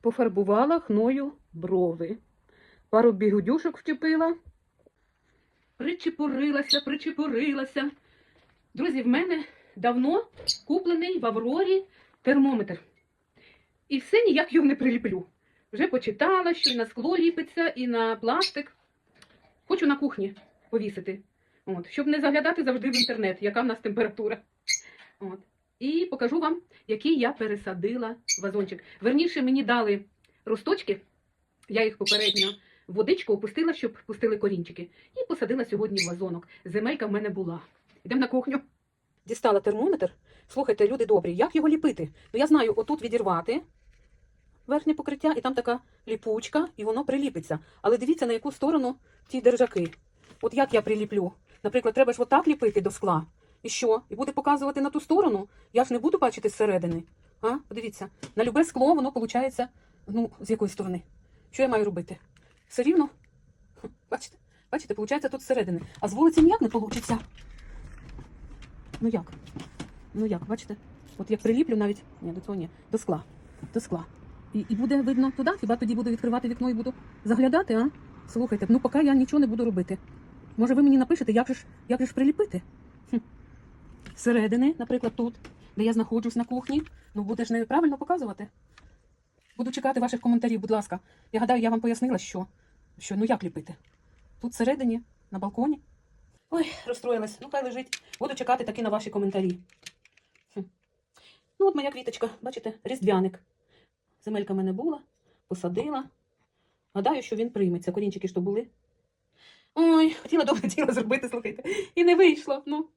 пофарбувала хною брови. Пару бігудюшок вчепила. Причепурилася, причепурилася. Друзі, в мене давно куплений в Аврорі термометр. І все ніяк його не приліплю. Вже почитала, що і на скло ліпиться, і на пластик. Хочу на кухні повісити. От, щоб не заглядати завжди в інтернет, яка в нас температура. От. І покажу вам, який я пересадила вазончик. Верніше, мені дали росточки, я їх попередньо водичку опустила, щоб пустили корінчики. І посадила сьогодні вазонок. Земелька в мене була. Йдемо на кухню. Дістала термометр. Слухайте, люди добрі, як його ліпити? Ну я знаю, отут відірвати верхнє покриття, і там така ліпучка, і воно приліпиться. Але дивіться, на яку сторону ті держаки. От як я приліплю? Наприклад, треба ж отак ліпити до скла. І що? І буде показувати на ту сторону? Я ж не буду бачити зсередини. А? Подивіться, на любе скло воно виходить, ну, з якої сторони. Що я маю робити? Все рівно? Бачите? Бачите, виходить тут зсередини. А з вулиці ніяк не вийде. Ну як? Ну як, бачите? От як приліплю навіть. Ні, до цього ні. До скла. До скла. І, і буде видно туди, хіба тоді буду відкривати вікно і буду заглядати, а? Слухайте, ну поки я нічого не буду робити. Може, ви мені напишете, як же ж, як же ж приліпити? Хм. Зсередини, наприклад, тут, де я знаходжусь на кухні, ну буде ж неправильно показувати. Буду чекати ваших коментарів, будь ласка. Я гадаю, я вам пояснила, що, що ну як ліпити. Тут всередині, на балконі. Ой, розстроїлась. Ну, хай лежить. Буду чекати таки на ваші коментарі. Хм. Ну, от моя квіточка, бачите, різдвяник. Земелька мене була, посадила. Гадаю, що він прийметься. Корінчики то були. Ой, хотіла добре діло зробити, слухайте. І не вийшло. Ну,